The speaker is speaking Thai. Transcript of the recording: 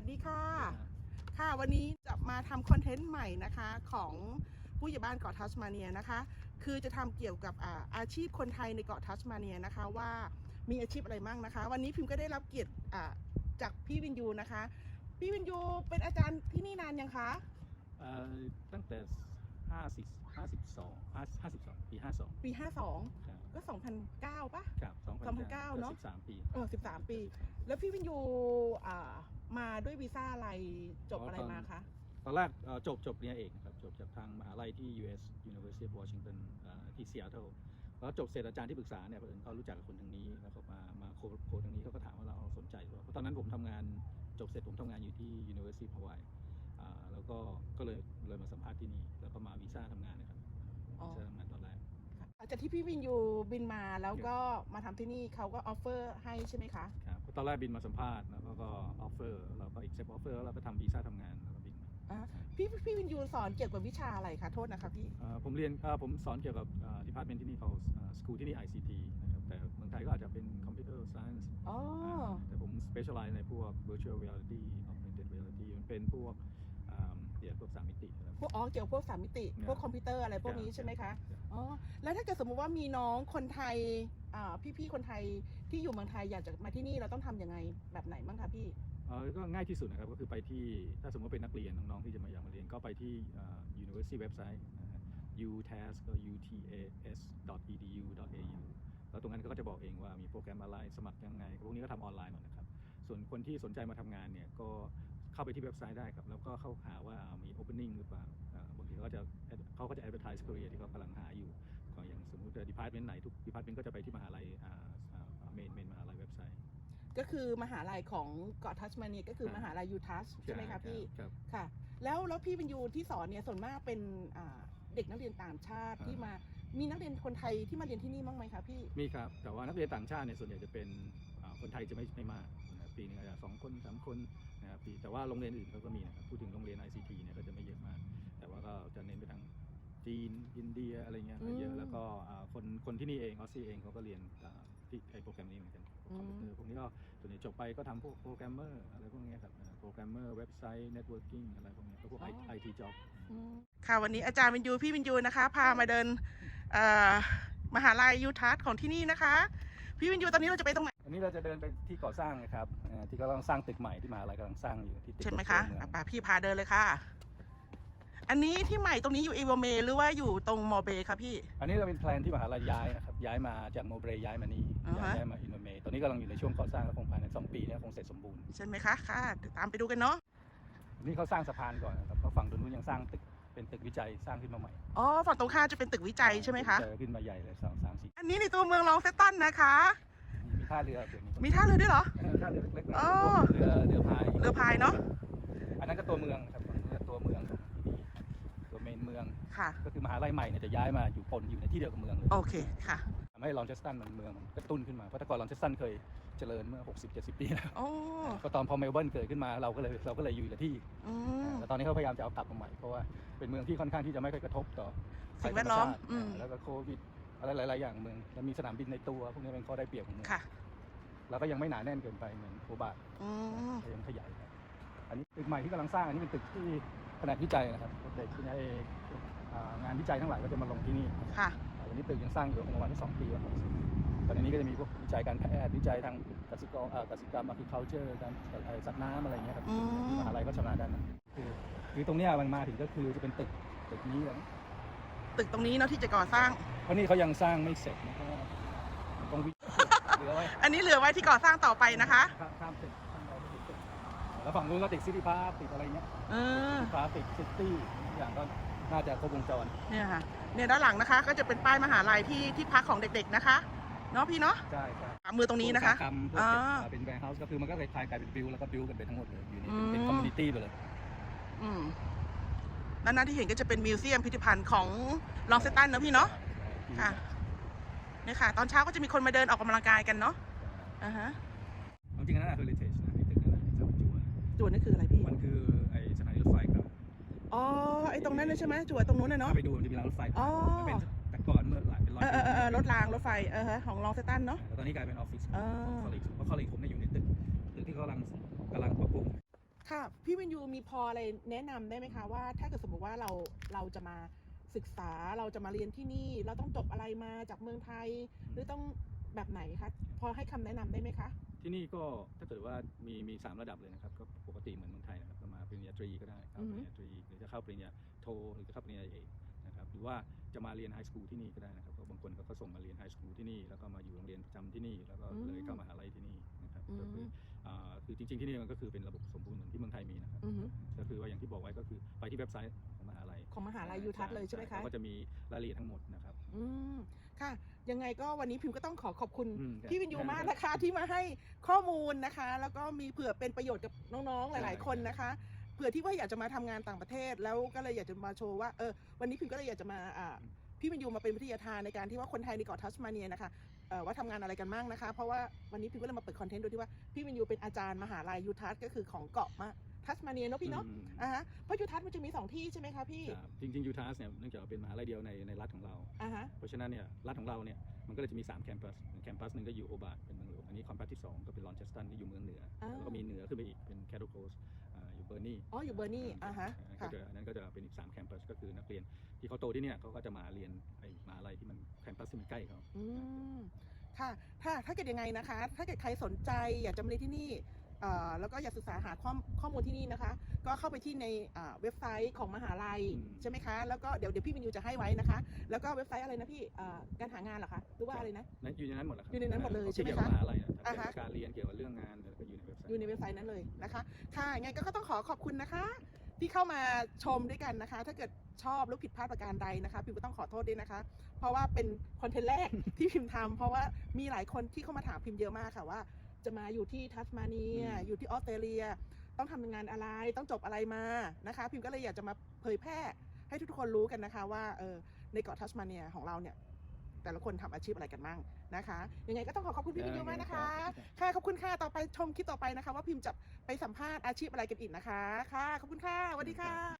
วัสดีค่ะ ค่ะวันนี้จะมาทำคอนเทนต์ใหม่นะคะของผู้ใหญ่บ้านเกาะทัสมาเนียนะคะ คือจะทำเกี่ยวกับอาอาชีพคนไทยในเกาะทัสมาเนียนะคะว่ามีอาชีพอะไรมั่งนะคะ วันนี้พิมก็ได้รับเกียรติอ่าจากพี่วินยูนะคะ พี่วินยูเป็นอาจารย์ที่นี่นานยังคะ เอ่อตั้งแต่ห้าสิบห้าสิบสองห้าห้าสิบ สองปีห้าสองปี52ครับก็2009ปะครับสองพัน2009เนอะ สิบสามปีเออ13ปี แล้วพี่วินยูอ่ามาด้วยวีซ่าอะไรจบอะไรมาคะ ตอนแรกเอ่อจบจบเรียนเอกนะครับ จบจากทางมหาลัยที่ US University of Washington เอ่อที่ซีแอตเทิลแล้วจบเสร็จอาจารย์ที่ปรึกษาเนี่ยเพิ่นเขารู้จักกับคนทางนี้ แล้วเขามามาโคโคทางนี้เขาก็ถามว่าเราสนใจหรือเปล่าเพราะตอนนั้นผมทำงานจบเสร็จผมทำงานอยู่ที่ University of Hawaii อ่าแล้วก็ก็เลยเลยมาสัมภาษณ์ที่นี่ แล้วก็มาวีซ่าทำงานนะครับอ๋อ วีซ่าทำงานตอนแรก หลังจากที่พี่วินยูบินมาแล้วก็มาทำที่นี่เขาก็ออฟเฟอร์ให้ใช่ไหมคะครับตอนแรกบินมาสัมภาษณ์แล้วก็ออฟเฟอร์เราก็ accept offer แล้วเราก็ทำวีซ่าทำงานแล้วก็บินมาอะพี่พี่วินยูสอนเกี่ยวกับวิชาอะไรคะโทษนะคะพี่เอ่อผมเรียนเอ่อผมสอนเกี่ยวกับดีพาร์ตเมนต์ที่นี่เขาสกูลที่นี่ ICT นะครับแต่เมืองไทยก็อาจจะเป็น Computer Science อ๋อาแต่ผม specialize ในพวก virtual reality augmented reality มันเป็นพวกอ่า เดี๋ยวพวกสามมิติอะไรพวกอ๋อเกี่ยวกับพวกสามมิติครับพวกคอมพิวเตอร์อะไรพวกนี้ใช่ไหมคะอ๋อแล้วถ้าเกิดสมมุติว่ามีน้องคนไทยอ่าพี่ๆคนไทยที่อยู่เมืองไทยอยากจะมาที่นี่เราต้องทำยังไงแบบไหนบ้างคะพี่เอ่อก็ง่ายที่สุดนะครับก็คือไปที่ถ้าสมมติเป็นนักเรียนน้องๆที่จะมาอยากมาเรียนก็ไปที่อ่า university website นะฮะ utas ก็ utas.edu.au แล้วตรงนั้นก็จะบอกเองว่ามีโปรแกรมอะไรสมัครยังไงพวกนี้ก็ทำออนไลน์หมดนะครับ ส่วนคนที่สนใจมาทำงานเนี่ยก็ เข้าไปที่เว็บไซต์ได้ครับ แล้วก็เข้าหาว่ามี opening หรือเปล่าอ่าบางทีเขาก็จะเขาก็จะ advertise career ที่เขากำลังหาอยู่ก็อย่างสมมติ department ไหนทุก department ก็จะไปที่มหาลัยอ่าอ่าเมนเมนมหาลัยเว็บไซต์ ก็คือมหาลัยของเกาะทัสมาเนียก็คือครับมหาลัยยูทัสใช่ไหมคะพี่ครับค่ะ แล้วแล้วพี่วินยูที่สอนเนี่ยส่วนมากเป็นอ่าเด็กนักเรียนต่างชาติครับที่มามีนักเรียนคนไทยที่มาเรียนที่นี่บ้างไหมคะพี่มีครับแต่ว่านักเรียนต่างชาติเนี่ยส่วนใหญ่จะเป็นอ่าคนไทยจะไม่ไม่มากนะครับปีหนึงอาจจะสองคนสามคน นะครับปีแต่ว่าโรงเรียนอื่นเขาก็มีนะครับพูดถึงโรงเรียน ICT เนี่ยก็จะไม่เยอะมาก แต่ว่าก็จะเน้นไปทางจีนอินเดียอะไรเงี้ยอืมเยอะแล้วก็อ่าคนคนที่นี่เองออสซี่เองเขาก็เรียนอ่าที่ไอโปรแกรมนี้เหมือนกันคอมพิวเตอร์พวกนี้ก็ส่วนใหญ่จบไปก็ทำพวกโปรแกรมเมอร์อะไรพวกเนี้ยครับโปรแกรมเมอร์เว็บไซต์เน็ตเวิร์กิ่งอะไรพวกเนี้ยก็พวกอ๋อไอทีจ็อบค่ะวันนี้อาจารย์วินยูพี่วินยูนะคะ พามาเดินเอ่อมหาลัยยูทัสของที่นี่นะคะ พี่วินยูตอนนี้เราจะไปตรงไหนอั นนี้เราจะเดินไปที่ก่อสร้างนะครับอ่าที่กำลังสร้างตึกใหม่ที่มหาลัยกำลังสร้างอยู่ที่ตึกใช่ไหมคะเมืองอะป่าพี่พาเดินเลยค่ะ อันนี้ที่ใหม่ตรงนี้อยู่อีโวเมหรือว่าอยู่ตรงมอเบคะพี่ อันนี้เราเป็นแพลนที่มหาลัยย้ายนะครับย้ายมาจากโมเบรย้ายมานี่อ่าฮะ ย้ายมาอินโดเมตอนนี้กำลังอยู่ในช่วงก่อสร้างแล้วคงภายในสองปีเนี้คงเสร็จสมบูรณ์ใช่ไหมคะค่ะเดี๋ยวตามไปดูกันเนาะนี่เขาสร้างสะพานก่อนนะครับเพราะฝั่งตรงนู้นยังสร้างตึกเป็นตึกวิจัยสร้างขึ้นมาใหม่อ๋อฝั่งตรงข้ามจะเป็นตึกวิจัยใช่ไหมคะ เจอขึ้นมาใหญ่เลยสองสามสี่อันนี้ในตัวเมืองลองเซตตันนะคะมี ท่าเรือเดี๋ยวนี้มีท่าเรือด้วยเหรอ เออท่าเรือเล็กๆนะอ๋อ เรือเรือพายเรือพายเนาะ อันนั้นก็ตัวเมืองครับตัวเมืองของที่นี่ตัวเมนเมือง ค่ะ ก็คือมหาลัยใหม่เนี่ยจะย้ายมาอยู่ปนอยู่ในที่เดียวกับเมืองเลยโอเค ค่ะ ทำให้ลอนเชสตันมันเมืองมันกระตุ้นขึ้นมา เพราะแต่ก่อนลอนเชสตันเคยเจริญเมื่อ 60-70 ปีแล้วโอ้ก็ตอนพอเมลเบิร์นเกิดขึ้นมาเราก็เลยเราก็เลยอยู่กับที่ อืม แต่ตอนนี้เขาพยายามจะเอากลับมาใหม่เพราะว่าเป็นเมืองที่ค่อนข้างที่จะไม่ค่อยกระทบต่อสิ่งแวดล้อมภัยธรรชาติอืม แล้วก็โควิด อะไรหลายๆอย่างเมืองแล้วมีสนามบินในตัวพวกนี้เป็นข้อได้เปรียบของเมืองค่ะ แล้วก็ยังไม่หนาแน่นเกินไปเหมือนโคบาอืมยังขยายไปอันนี้ตึกใหม่ที่กำลังสร้างอันนี้เป็นตึกที่แผนกวิจัยนะครับเด็กที่ในอ่างานวิจัยทั้งหลายก็จะมาลงที่นี่ค่ะ วันนี้ตึกยังสร้างอยู่ประมาณสองปีแล้วตอนนี้ก็จะมีพวกวิจัยการแพทย์วิจัยทางกสิกรเอ่อกสิกรรม agriculture การเอ่อสัตว์น้ำอะไรอย่างเงี้ยครับอืม มหาลัยก็ชำนาญด้านนั้นคือคือตรงเนี้ยมันมาถึงก็คือจะเป็นตึกตึกนี้เลย ตึกตรงนี้เนาะที่จะก่อสร้าง เพราะนี่เขายังสร้างไม่เสร็จนะเพราะว่าต้องวิเหลือไว้อันนี้เหลือไว้ที่ก่อสร้างต่อไปนะคะข้ามข้ามตึกข้ามเราไปตึกแล้วฝั่งนู้นก็ติดซิตี้พาร์คติดอะไรเงี้ยเออซิตี้พาร์คติดซิตี้ทุกอย่างก็น่าจะครบวงจรเนี่ยค่ะเนี่ยด้านหลังนะคะ ก็จะเป็นป้ายมหาลัยที่ที่พักของเด็กๆนะคะเนาะพี่เนาะใช่ใช่ขวามือตรงนี้นะคะอุตสาหกรรมพวกอ่าเอ่อเป็นแวร์เฮาส์ก็คือมันก็คล้ายๆกลายเป็นบิลแล้วก็บิลกันไปทั้งหมดเลยอยู่ในอืมเป็นคอมมูนิตี้ไปเลย อืม ด้านหน้าที่เห็นก็จะเป็นมิวเซียมพิพิธภัณฑ์ของลองเซตันเนอะพี่เนาะค่ะเนี่ยค่ะ ตอนเช้าก็จะมีคนมาเดินออกกำลังกายกันเนาะอ่าฮะจริงๆนั่นน่ะ heritage นะไอ้ตึกนั่นน่ะไอ้สวนจวนจวนนี่คืออะไรพี่ มันคือไอ้สถานีรถไฟเก่าอ๋อไอ้ตรงนั้นเลยใช่ไหมจวนตรงนู้นนะเนาะถ้าไปดูมันจะมีรางรถไฟอ๋อมันเป็นแต่ก่อนเมื่อหลายเป็นร้อยเออเออเออเออรถปีรางรถไฟเออฮะของลองเซตันเนาะแล้วตอนนี้กลายเป็นออฟฟิศขอ่าองคอลเลกเพราะคอลเลกผมเนี่ยอยู่ในตึกตึกที่เขากำลังกำลังปรับปรุง ค่ะพี่วินยูมีพออะไรแนะนำได้ไหมคะว่า ถ้าเกิดสมมติว่าเราเราจะมาศึกษาเราจะมาเรียนที่นี่ เราต้องจบอะไรมาจากเมืองไทย หรือต้องแบบไหนคะพอให้คำแนะนำได้ไหมคะ ที่นี่ก็ถ้าเกิดว่ามีมีสามระดับเลยนะครับก็ปกติเหมือนเมืองไทยนะครับก็มาปริญญาตรีก็ได้เข้าอืปอฮึริญญาตรีหรือจะเข้าปริญญาโทหรือจะเข้าปริญญาเอกนะครับหรือว่าจะมาเรียนไฮสคูลที่นี่ก็ได้นะครับเพราะบางคนเขาก็ส่งมาเรียนไฮสคูลที่นี่แล้วก็มาอยู่โรงเรียนประจำที่นี่ แล้วก็เลยเข้ามหาลัยที่นี่นะครับอืมก็คือ อ่าคือจริง ๆที่นี่มันก็คือเป็นระบบสมบูรณ์เหมือนที่เมืองไทยมีนะครับอือฮึก็คือว่าอย่างที่บอกไว้ก็คือไปที่เว็บไซต์ของมหาลัยของมหาลัยยูทัศน์เลยใช่ไหมคะ เขาก็จะมีรายละเอียดทั้งหมดนะครับ อืมค่ะ ยังไงก็วันนี้พิมก็ต้องขอขอบคุณอืมพี่วินยูมากนะคะที่มาให้ข้อมูลนะคะ แล้วก็มีเผื่อเป็นประโยชน์กับน้องๆหลาย ๆ คนนะคะ เผื่อที่ว่าอยากจะมาทำงานต่างประเทศ แล้วก็เลยอยากจะมาโชว์ว่าเออวันนี้พิมก็เลยอยากจะมาอ่า พี่วินยูมาเป็นวิทยาทานในการที่ว่าคนไทยในเกาะทัสมาเนียนะคะเอ่อว่าทำงานอะไรกันบ้างนะคะ เพราะว่าวันนี้พิมก็เลยมาเปิดคอนเทนต์โดยที่ว่าพี่วินยูเป็นอาจารย์มหาลัยยูทัสก็คือของเกาะมาทัสมาเนียเนาะพี่เนาะอืมอ่าฮะเพราะยูทัสมันจะมีสองที่ใช่ไหมคะพี่ครับจริงๆยูทาสเนี่ยเนื่องจากว่าเป็นมหาลัยเดียวในในรัฐของเราอ่าฮะเพราะฉะนั้นเนี่ยรัฐของเราเนี่ยมันก็เลยจะมี 3 แคมปัสแคมปัสหนึ่งก็อยู่โอบาร์เป็นเมืองหลวงอันนี้คอมปัสที่ 2 ก็เป็นลอนเชสตันที่อยู่เมืองเหนืออ่าแล้วก็มีเหนือขึ้นไปอีกเป็นแคทโคสอยู่เบอร์นีอ๋ออยู่เบอร์นี่อ่าฮะก็ค่ะจะอันนั้นก็จะเป็นอีก 3 แคมปัสก็คือนัก เรียนที่เขาโตที่เนี่ยเขาก็จะมาเรียนไอ้มหาลัยที่มันแคมปัสที่มันใกล้เขา อืมค่ะ ถ้าถ้าเกิดยังไงนะคะ ถ้าเกิดใครสนใจอยากจะมาเรียนที่นี่เอ่อแล้วก็อยากศึกษาหาข้อมข้อมูลที่นี่นะคะ ก็เข้าไปที่ในอ่าเว็บไซต์ของมหาลัยใช่ไหมคะ แล้วก็เดี๋ยวเดี๋ยวพี่วินยูจะให้ไว้นะคะ แล้วก็เว็บไซต์อะไรนะพี่อ่าการหางานเหรอคะ หรือว่าอะไรนะ นั่นอยู่ในนั้นหมดแล้วครับอยู่ในนั้นหมดเลยใช่ไหมเกี่ยวกับคะมหาลัยนะอ่าถ้าฮะเกี่ยวกับการเรียนเกี่ยวกับเรื่องงานอะไรก็อยู่ในเว็บไซต์ อยู่ในเว็บไซต์นั้นเลยนะคะ ค่ะยังไงก็ก็ต้องขอขอบคุณนะคะ ที่เข้ามาชมด้วยกันนะคะ ถ้าเกิดชอบหรือผิดพลาดประการใดนะคะพิมก็ต้องขอโทษด้วยนะคะ เพราะว่าเป็นคอนเทนต์แรกที่พิมทำเพราะว่ามีหลายคนที่เข้ามาถามพิมเยอะมากค่ะว่า จะมาอยู่ที่ทัสมาเนีย อยู่ที่ออสเตรเลีย ต้องทำงานอะไรต้องจบอะไรมานะคะ พิมก็เลยอยากจะมาเผยแพร่ให้ทุกคนรู้กันนะคะว่าเออในเกาะทัสมาเนียของเราเนี่ย แต่ละคนทำอาชีพอะไรกันบ้างนะคะ ยังไงก็ต้องขอขอบคุณพี่วินยูมากนะคะ ค่ะขอบคุณค่ะต่อไปชมคลิปต่อไปนะคะ ว่าพิมพ์จะไปสัมภาษณ์อาชีพอะไรกันอีกนะคะ ค่ะขอบคุณค่ะสวัสดีค่ะ